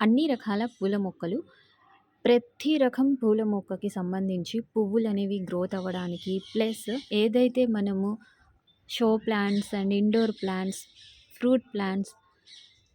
అన్ని రకాల పూల మొక్కలు ప్రతి రకం పూల మొక్కకి సంబంధించి పువ్వులనేవి గ్రోత్ అవ్వడానికి ప్లస్ ఏదైతే మనము show plants and indoor plants fruit plants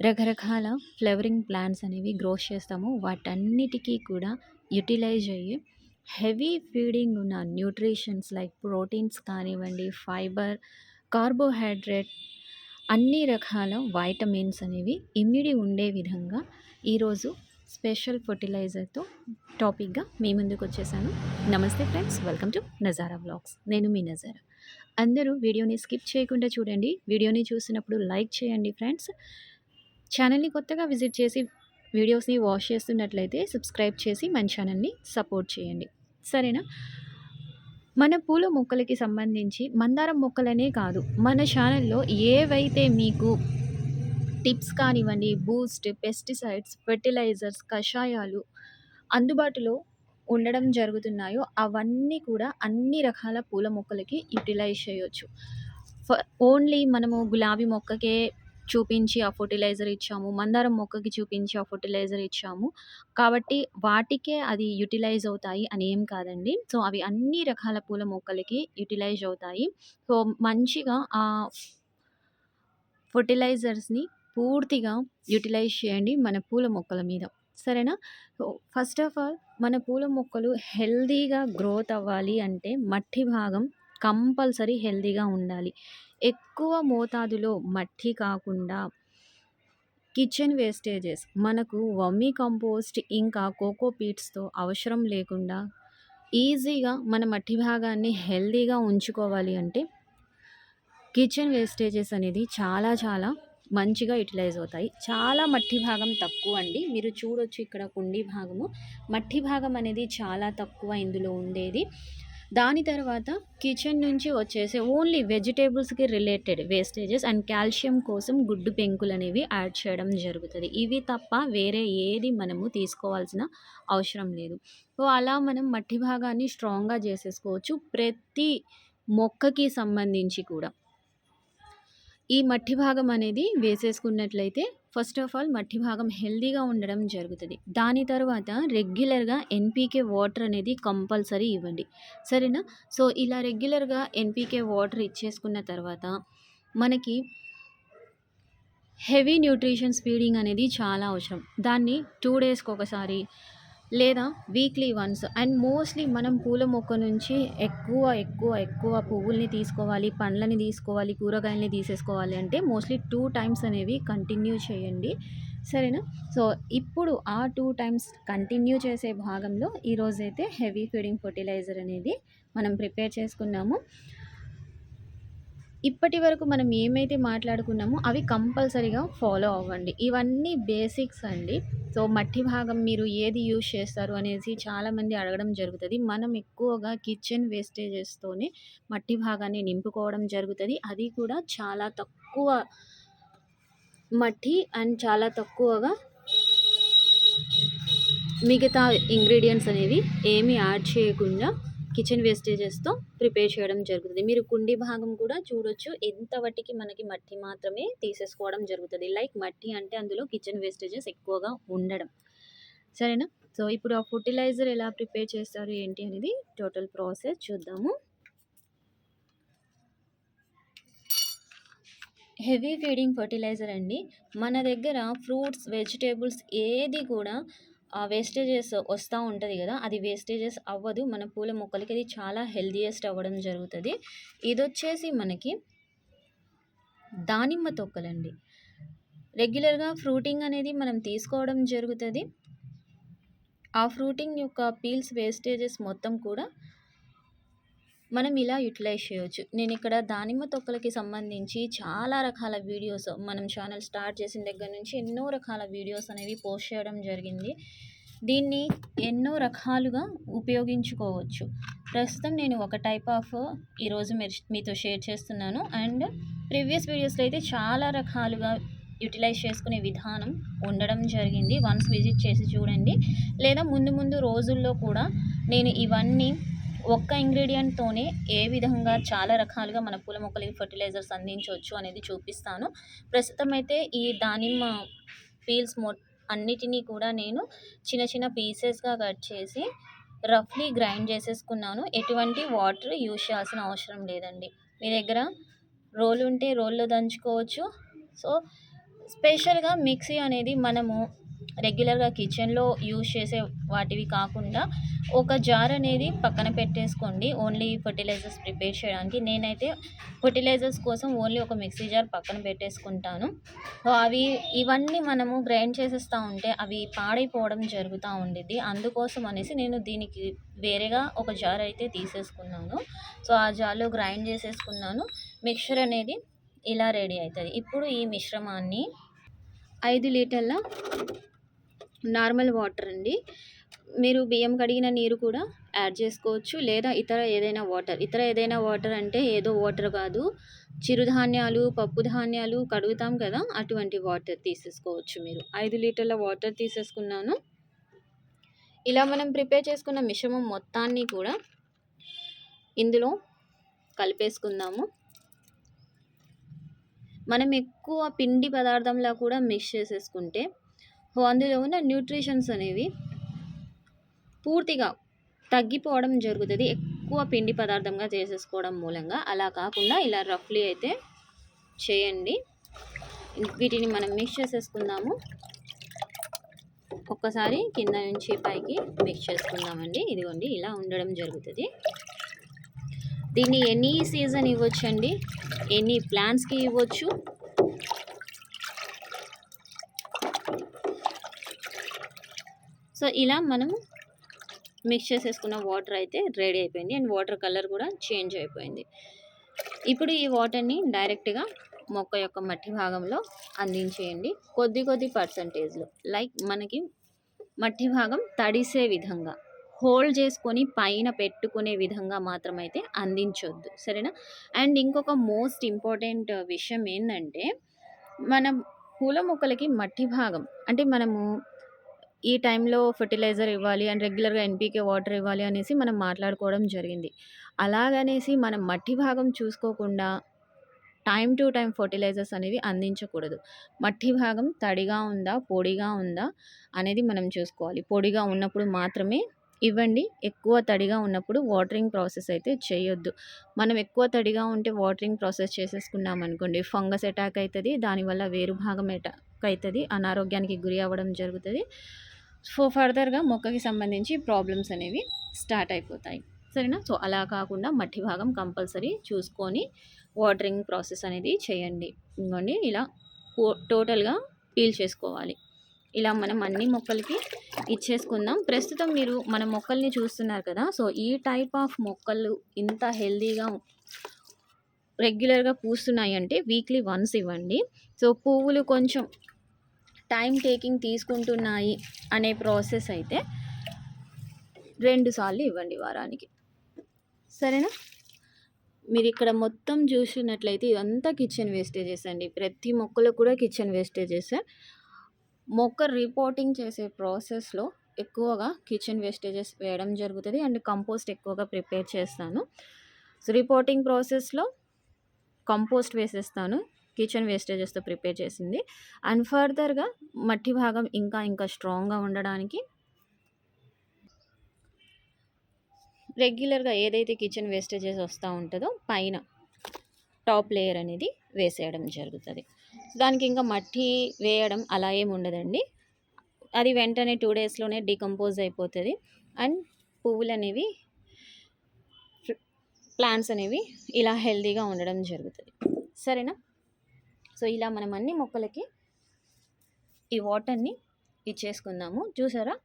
రకరకాల ఫ్లవరింగ్ ప్లాంట్స్ అనేవి గ్రోత్ చేస్తాము వాటన్నిటికీ కూడా యూటిలైజ్ అయ్యి హెవీ ఫీడింగ్ ఉన్న న్యూట్రిషన్స్ లైక్ ప్రోటీన్స్ కానివ్వండి ఫైబర్ కార్బోహైడ్రేట్ అన్ని రకాల వైటమిన్స్ అనేవి ఇమ్యూడి ఉండే విధంగా ఈరోజు స్పెషల్ ఫర్టిలైజర్తో టాపిక్గా మీ ముందుకు వచ్చేసాను. నమస్తే friends welcome to Nazara blogs నేను మీ నజారా. అందరూ వీడియోని స్కిప్ చేయకుండా చూడండి. వీడియోని చూసినప్పుడు లైక్ చేయండి ఫ్రెండ్స్. ఛానల్ని కొత్తగా విజిట్ చేసి వీడియోస్ని వాష్ చేస్తున్నట్లయితే సబ్స్క్రైబ్ చేసి మన ఛానల్ని సపోర్ట్ చేయండి. సరేనా? మన పూల మొక్కలకి సంబంధించి మందారం మొక్కలనే కాదు మన ఛానల్లో ఏవైతే మీకు టిప్స్ కానివ్వండి బూస్ట్ పెస్టిసైడ్స్ ఫెర్టిలైజర్స్ కషాయాలు అందుబాటులో ఉండడం జరుగుతున్నాయో అవన్నీ కూడా అన్ని రకాల పూల మొక్కలకి యూటిలైజ్ చేయొచ్చు. ఓన్లీ మనము గులాబీ మొక్కకే చూపించి ఆ ఫర్టిలైజర్ ఇచ్చాము మందారం మొక్కకి చూపించి ఆ ఫర్టిలైజర్ ఇచ్చాము. కాబట్టి వాటికే అది యూటిలైజ్ అవుతాయి అని ఏం కాదండి. సో అవి అన్ని రకాల పూల మొక్కలకి యూటిలైజ్ అవుతాయి. సో మంచిగా ఆ ఫర్టిలైజర్స్ని పూర్తిగా యూటిలైజ్ చేయండి మన పూల మొక్కల మీద. సరేనా? ఫస్ట్ ఆఫ్ ఆల్ మన పూల మొక్కలు హెల్దీగా గ్రోత్ అవ్వాలి అంటే మట్టి భాగం కంపల్సరీ హెల్దీగా ఉండాలి. ఎక్కువ మోతాదులో మట్టి కాకుండా కిచెన్ వేస్టేజెస్ మనకు వమ్మీ కంపోస్ట్ ఇంకా కోకో పీట్స్తో అవసరం లేకుండా ఈజీగా మన మట్టి భాగాన్ని హెల్దీగా ఉంచుకోవాలి అంటే కిచెన్ వేస్టేజెస్ అనేది చాలా చాలా మంచిగా యూటిలైజ్ అవుతాయి. చాలా మట్టి భాగం తక్కువ అండి. మీరు చూడొచ్చు ఇక్కడ కుండీ భాగము. మట్టి భాగం అనేది చాలా తక్కువ ఇందులో ఉండేది. దాని తర్వాత కిచెన్ నుంచి వచ్చేసి ఓన్లీ వెజిటేబుల్స్కి రిలేటెడ్ వేస్టేజెస్ అండ్ కాల్షియం కోసం గుడ్డు పెంకులు అనేవి యాడ్ చేయడం జరుగుతుంది. ఇవి తప్ప వేరే ఏది మనము తీసుకోవాల్సిన అవసరం లేదు. సో అలా మనం మట్టి భాగాన్ని స్ట్రాంగ్గా చేసేసుకోవచ్చు. ప్రతి మొక్కకి సంబంధించి కూడా. ఈ మట్టి భాగం అనేది వేసేసుకున్నట్లయితే ఫస్ట్ ఆఫ్ ఆల్ మట్టి భాగం హెల్దీగా ఉండడం జరుగుతుంది. దాని తర్వాత రెగ్యులర్గా ఎన్పీకే వాటర్ అనేది కంపల్సరీ ఇవ్వండి. సరేనా? సో ఇలా రెగ్యులర్గా ఎన్పీకే వాటర్ ఇచ్చేసుకున్న తర్వాత మనకి హెవీ న్యూట్రిషన్స్ ఫీడింగ్ అనేది చాలా అవసరం. దాన్ని టూ డేస్కి ఒకసారి లేదా వీక్లీ వన్స్ అండ్ మోస్ట్లీ మనం పూల మొక్క నుంచి ఎక్కువ ఎక్కువ ఎక్కువ పువ్వుల్ని తీసుకోవాలి పండ్లని తీసుకోవాలి కూరగాయలని తీసేసుకోవాలి అంటే మోస్ట్లీ టూ టైమ్స్ అనేవి కంటిన్యూ చేయండి. సరేనా? సో ఇప్పుడు ఆ టూ టైమ్స్ కంటిన్యూ చేసే భాగంలో ఈరోజైతే హెవీ ఫీడింగ్ ఫర్టిలైజర్ అనేది మనం ప్రిపేర్ చేసుకున్నాము. ఇప్పటి వరకు మనం ఏమైతే మాట్లాడుకున్నామో అవి కంపల్సరీగా ఫాలో అవ్వండి. ఇవన్నీ బేసిక్స్ అండి. సో మట్టి భాగం మీరు ఏది యూజ్ చేస్తారు అనేసి చాలామంది అడగడం జరుగుతుంది. మనం ఎక్కువగా కిచెన్ వేస్టేజెస్తోనే మట్టి భాగాన్ని నింపుకోవడం జరుగుతుంది. అది కూడా చాలా తక్కువ మట్టి అండ్ చాలా తక్కువగా మిగతా ఇంగ్రీడియంట్స్ అనేవి ఏమి యాడ్ చేయకుండా కిచెన్ వేస్టేజెస్తో ప్రిపేర్ చేయడం జరుగుతుంది. మీరు కుండి భాగం కూడా చూడొచ్చు. ఎంత వట్టికి మనకి మట్టి మాత్రమే తీసేసుకోవడం జరుగుతుంది. లైక్ మట్టి అంటే అందులో కిచెన్ వేస్టేజెస్ ఎక్కువగా ఉండడం. సరేనా? సో ఇప్పుడు ఆ ఫర్టిలైజర్ ఎలా ప్రిపేర్ చేస్తారు ఏంటి అనేది టోటల్ ప్రాసెస్ చూద్దాము. హెవీ ఫీడింగ్ ఫర్టిలైజర్ అండి. మన దగ్గర ఫ్రూట్స్ వెజిటేబుల్స్ ఏది కూడా వేస్టేజెస్ వస్తూ ఉంటుంది కదా అది వేస్టేజెస్ అవ్వదు. మన పూల మొక్కలకి అది చాలా హెల్దియెస్ట్ అవ్వడం జరుగుతుంది. ఇది వచ్చేసి మనకి దానిమ్మ తొక్కలండి. రెగ్యులర్గా ఫ్రూటింగ్ అనేది మనం తీసుకోవడం జరుగుతుంది. ఆ ఫ్రూటింగ్ యొక్క పీల్స్ వేస్టేజెస్ మొత్తం కూడా మనం ఇలా యూటిలైజ్ చేయవచ్చు నేను ఇక్కడ దానిమ్మ తొక్కలకి సంబంధించి చాలా రకాల వీడియోస్ మనం ఛానల్ స్టార్ట్ చేసిన దగ్గర నుంచి ఎన్నో రకాల వీడియోస్ అనేవి పోస్ట్ చేయడం జరిగింది. దీన్ని ఎన్నో రకాలుగా ఉపయోగించుకోవచ్చు. ప్రస్తుతం నేను ఒక టైప్ ఆఫ్ ఈరోజు మీతో షేర్ చేస్తున్నాను. అండ్ ప్రీవియస్ వీడియోస్లో అయితే చాలా రకాలుగా యూటిలైజ్ చేసుకునే విధానం ఉండడం జరిగింది. వన్స్ విజిట్ చేసి చూడండి. లేదా ముందు ముందు రోజుల్లో కూడా నేను ఇవన్నీ ఒక్క ఇంగ్రీడియంట్తోనే ఏ విధంగా చాలా రకాలుగా మన పూల మొక్కలకి ఫర్టిలైజర్స్ అందించవచ్చు అనేది చూపిస్తాను. ప్రస్తుతం అయితే ఈ దానిమ్మ పీల్స్ మొ అన్నిటినీ కూడా నేను చిన్న చిన్న పీసెస్గా కట్ చేసి రఫ్లీ గ్రైండ్ చేసేసుకున్నాను. ఎటువంటి వాటర్ యూజ్ చేయాల్సిన అవసరం లేదండి. మీ దగ్గర రోల్ ఉంటే రోల్లో దంచుకోవచ్చు. సో స్పెషల్గా మిక్సీ అనేది మనము రెగ్యులర్గా కిచెన్లో యూజ్ చేసే వాటివి కాకుండా ఒక జార్ అనేది పక్కన పెట్టేసుకోండి. ఓన్లీ ఫర్టిలైజర్స్ ప్రిపేర్ చేయడానికి. నేనైతే ఫర్టిలైజర్స్ కోసం ఓన్లీ ఒక మిక్సీ జార్ పక్కన పెట్టేసుకుంటాను. సో అవి ఇవన్నీ మనము గ్రైండ్ చేసేస్తూ ఉంటే అవి పాడైపోవడం జరుగుతూ ఉండేది అందుకోసం అనేసి నేను దీనికి వేరేగా ఒక జార్ అయితే తీసేసుకున్నాను. సో ఆ జార్లో గ్రైండ్ చేసేసుకున్నాను. మిక్చర్ అనేది ఇలా రెడీ అవుతుంది ఇప్పుడు ఈ మిశ్రమాన్ని ఐదు లీటర్ల నార్మల్ వాటర్ అండి. మీరు బియ్యం కడిగిన నీరు కూడా యాడ్ చేసుకోవచ్చు. లేదా ఇతర ఏదైనా వాటర్. ఇతర ఏదైనా వాటర్ అంటే ఏదో వాటర్ కాదు. చిరుధాన్యాలు పప్పు ధాన్యాలు కడుగుతాం కదా అటువంటి వాటర్ తీసేసుకోవచ్చు మీరు. ఐదు లీటర్ల వాటర్ తీసేసుకున్నాను. ఇలా మనం ప్రిపేర్ చేసుకున్న మిశ్రమం మొత్తాన్ని కూడా ఇందులో కలిపేసుకుందాము. మనం ఎక్కువ పిండి పదార్థంలా కూడా మిక్స్ చేసేసుకుంటే అందులో ఉన్న న్యూట్రిషన్స్ అనేవి పూర్తిగా తగ్గిపోవడం జరుగుతుంది. ఎక్కువ పిండి పదార్థంగా చేసేసుకోవడం మూలంగా. అలా కాకుండా ఇలా రఫ్లీ అయితే చేయండి. వీటిని మనం మిక్స్ చేసేసుకుందాము. ఒక్కసారి కింద నుంచి పైకి మిక్స్ చేసుకుందామండి. ఇదిగోండి ఇలా ఉండడం జరుగుతుంది. దీన్ని ఎనీ సీజన్ ఇవ్వచ్చండి. ఎనీ ప్లాంట్స్కి ఇవ్వచ్చు. సో ఇలా మనం మిక్స్ చేసేసుకున్న వాటర్ అయితే రెడీ అయిపోయింది. అండ్ వాటర్ కలర్ కూడా చేంజ్ అయిపోయింది. ఇప్పుడు ఈ వాటర్ని డైరెక్ట్గా మొక్క యొక్క మట్టి భాగంలో అందించేయండి. కొద్ది కొద్ది పర్సంటేజ్లో లైక్ మనకి మట్టి భాగం తడిసే విధంగా హోల్డ్ చేసుకొని పైన పెట్టుకునే విధంగా మాత్రమైతే అందించొద్దు. సరేనా? అండ్ ఇంకొక మోస్ట్ ఇంపార్టెంట్ విషయం ఏంటంటే మనం పూల మొక్కలకి మట్టి భాగం అంటే మనము ఈ టైంలో ఫెర్టిలైజర్ ఇవ్వాలి అండ్ రెగ్యులర్గా ఎన్పీకే వాటర్ ఇవ్వాలి అనేసి మనం మాట్లాడుకోవడం జరిగింది. అలాగనేసి మనం మట్టి భాగం చూసుకోకుండా టైం టు టైం ఫర్టిలైజర్స్ అనేవి అందించకూడదు. మట్టి భాగం తడిగా ఉందా పొడిగా ఉందా అనేది మనం చూసుకోవాలి. పొడిగా ఉన్నప్పుడు మాత్రమే ఇవ్వండి. ఎక్కువ తడిగా ఉన్నప్పుడు వాటరింగ్ ప్రాసెస్ అయితే చేయొద్దు. మనం ఎక్కువ తడిగా ఉంటే వాటరింగ్ ప్రాసెస్ చేసేసుకున్నాం అనుకోండి ఫంగస్ అటాక్ అవుతుంది దానివల్ల వేరు భాగం అటాక్ అవుతుంది అనారోగ్యానికి గురి అవ్వడం జరుగుతుంది. సో ఫర్దర్గా మొక్కకి సంబంధించి ప్రాబ్లమ్స్ అనేవి స్టార్ట్ అయిపోతాయి. సరేనా? సో అలా కాకుండా మట్టి భాగం కంపల్సరీ చూసుకొని వాటరింగ్ ప్రాసెస్ అనేది చేయండి. ఇంకోండి ఇలా టోటల్గా పీల్ చేసుకోవాలి. ఇలా మనం అన్ని మొక్కలకి ఇచ్చేసుకుందాం. ప్రస్తుతం మీరు మన మొక్కల్ని చూస్తున్నారు కదా సో ఈ టైప్ ఆఫ్ మొక్కలు ఇంత హెల్దీగా రెగ్యులర్గా పూస్తున్నాయి అంటే వీక్లీ వన్స్ ఇవ్వండి. సో పువ్వులు కొంచెం టైం టేకింగ్ తీసుకుంటున్నాయి అనే ప్రాసెస్ అయితే రెండు సార్లు ఇవ్వండి వారానికి. సరేనా? మీరు ఇక్కడ మొత్తం చూసినట్లయితే ఇదంతా కిచెన్ వేస్టేజెస్ అండి. ప్రతి మొక్కలో కూడా కిచెన్ వేస్టేజెస్. మొక్క రిపోర్టింగ్ చేసే ప్రాసెస్లో ఎక్కువగా కిచెన్ వేస్టేజెస్ వేయడం జరుగుతుంది అండ్ కంపోస్ట్ ఎక్కువగా ప్రిపేర్ చేస్తాను. సో రిపోర్టింగ్ ప్రాసెస్లో కంపోస్ట్ వేసేస్తాను కిచెన్ వేస్టేజెస్తో ప్రిపేర్ చేసింది. అండ్ ఫర్దర్గా మట్టి భాగం ఇంకా ఇంకా స్ట్రాంగ్గా ఉండడానికి రెగ్యులర్గా ఏదైతే కిచెన్ వేస్టేజెస్ వస్తూ ఉంటుందో పైన టాప్ లేయర్ అనేది వేసేయడం జరుగుతుంది. దానికి ఇంకా మట్టి వేయడం అలా ఏమి ఉండదండి. అది వెంటనే టూ డేస్లోనే డికంపోజ్ అయిపోతుంది. అండ్ పువ్వులు అనేవి ప్లాంట్స్ అనేవి ఇలా హెల్తీగా ఉండడం జరుగుతుంది. సరేనా? సో ఇలా మనం అన్ని మొక్కలకి ఈ వాటర్ని ఇచ్చేసుకుందాము. చూసారా?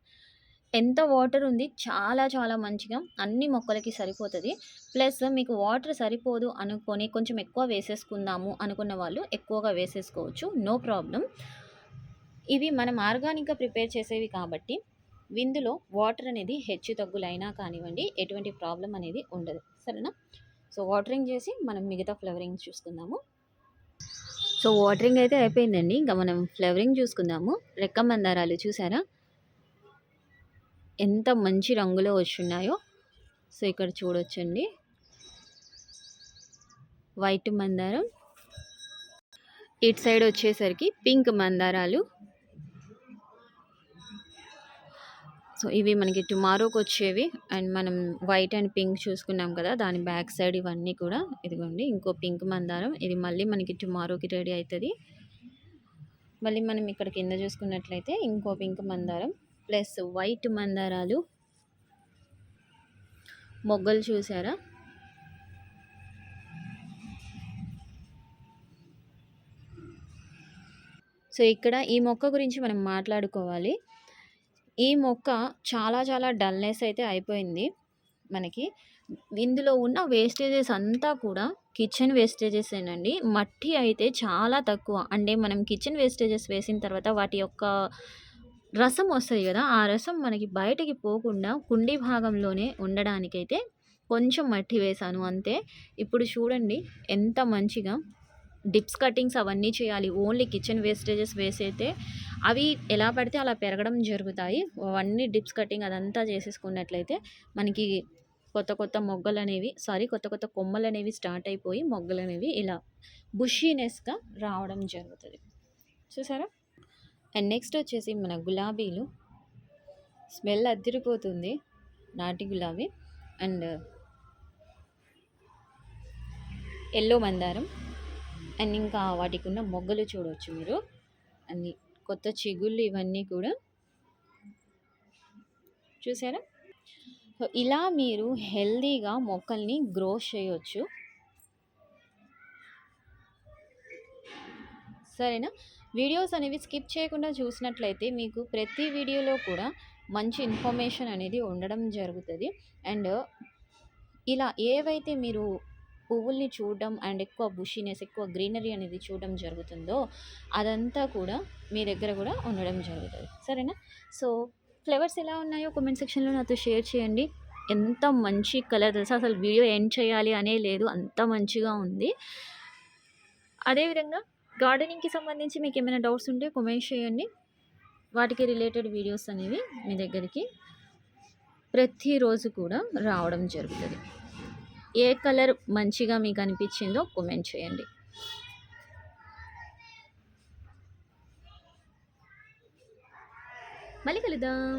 ఎంత వాటర్ ఉంది చాలా చాలా మంచిగా అన్ని మొక్కలకి సరిపోతుంది. ప్లస్ మీకు వాటర్ సరిపోదు అనుకొని కొంచెం ఎక్కువ వేసేసుకుందాము అనుకున్న వాళ్ళు ఎక్కువగా వేసేసుకోవచ్చు. No problem. ఇవి మనం ఆర్గానిక్గా ప్రిపేర్ చేసేవి కాబట్టి విందులో వాటర్ అనేది హెచ్చు తగ్గులైనా కానివ్వండి ఎటువంటి ప్రాబ్లం అనేది ఉండదు. సరేనా? సో వాటరింగ్ చేసి మనం మిగతా ఫ్లవరింగ్ చూసుకుందాము. సో వాటరింగ్ అయితే అయిపోయిందండి. ఇంకా మనం ఫ్లవరింగ్ చూసుకుందాము. రెక్క మందారాలు చూసారా? ఎంత మంచి రంగులో వచ్చున్నాయో. సో ఇక్కడ చూడొచ్చండి. వైట్ మందారం. ఇటు సైడ్ వచ్చేసరికి పింక్ మందారాలు. సో ఇవి మనకి టుమారోకి వచ్చేవి. అండ్ మనం వైట్ అండ్ పింక్ చూసుకున్నాం కదా దాని బ్యాక్ సైడ్ ఇవన్నీ కూడా. ఇదిగోండి ఇంకో పింక్ మందారం. ఇది మళ్ళీ మనకి టుమారోకి రెడీ అవుతుంది. మళ్ళీ మనం ఇక్కడ కింద చూసుకున్నట్లయితే ఇంకో పింక్ మందారం. ప్లస్ వైట్ మందారాలు. మొగ్గలు చూసారా? సో ఇక్కడ ఈ మొక్క గురించి మనం మాట్లాడుకోవాలి. ఈ మొక్క చాలా చాలా డల్నెస్ అయితే అయిపోయింది మనకి. ఇందులో ఉన్న వేస్టేజెస్ అంతా కూడా కిచెన్ వేస్టేజెస్ ఏనండి మట్టి అయితే చాలా తక్కువ. అంటే మనం కిచెన్ వేస్టేజెస్ వేసిన తర్వాత వాటి యొక్క రసం వస్తుంది కదా ఆ రసం మనకి బయటికి పోకుండా కుండీ భాగంలోనే ఉండడానికైతే కొంచెం మట్టి వేశాను అంతే. ఇప్పుడు చూడండి ఎంత మంచిగా డిప్స్ కటింగ్స్ అవన్నీ చేయాలి. ఓన్లీ కిచెన్ వేస్టేజెస్ వేసైతే అవి ఎలా పడితే అలా పెరగడం జరుగుతాయి. అవన్నీ డిప్స్ కటింగ్ అదంతా చేసేసుకున్నట్లయితే మనకి కొత్త కొత్త మొగ్గలు అనేవి సారీ కొత్త కొత్త కొమ్మలు అనేవి స్టార్ట్ అయిపోయి మొగ్గలు అనేవి ఇలా బుషీనెస్గా రావడం జరుగుతుంది. చూసారా? అండ్ నెక్స్ట్ వచ్చేసి మన గులాబీలు. స్మెల్ అదిరిపోతుంది నాటి గులాబీ. అండ్ ఎల్లో మందారం. అండ్ ఇంకా వాటికి ఉన్న మొగ్గలు చూడవచ్చు మీరు. అన్ని కొత్త చిగుళ్ళు ఇవన్నీ కూడా. చూసారా? సో ఇలా మీరు హెల్దీగా మొక్కల్ని గ్రో చేయొచ్చు. సరేనా? వీడియోస్ అనేవి స్కిప్ చేయకుండా చూసినట్లయితే మీకు ప్రతి వీడియోలో కూడా మంచి ఇన్ఫర్మేషన్ అనేది ఉండడం జరుగుతుంది. అండ్ ఇలా ఏవైతే మీరు పువ్వుల్ని చూడడం అండ్ ఎక్కువ బుషినెస్ ఎక్కువ గ్రీనరీ అనేది చూడడం జరుగుతుందో అదంతా కూడా మీ దగ్గర కూడా ఉండడం జరుగుతుంది. సరేనా? సో ఫ్లేవర్స్ ఎలా ఉన్నాయో కామెంట్ సెక్షన్లో నాతో షేర్ చేయండి. ఎంత మంచి కలర్ తెలుసా? అసలు వీడియో ఎండ్ చేయాలి అనే లేదు అంత మంచిగా ఉంది. అదేవిధంగా గార్డెనింగ్కి సంబంధించి మీకు ఏమైనా డౌట్స్ ఉంటే కామెంట్ చేయండి. వాటికి రిలేటెడ్ వీడియోస్ అనేవి మీ దగ్గరికి ప్రతిరోజు కూడా రావడం జరుగుతుంది. ఏ కలర్ మంచిగా మీకు అనిపించిందో కమెంట్ చేయండి. మళ్ళీ కలుద్దాం.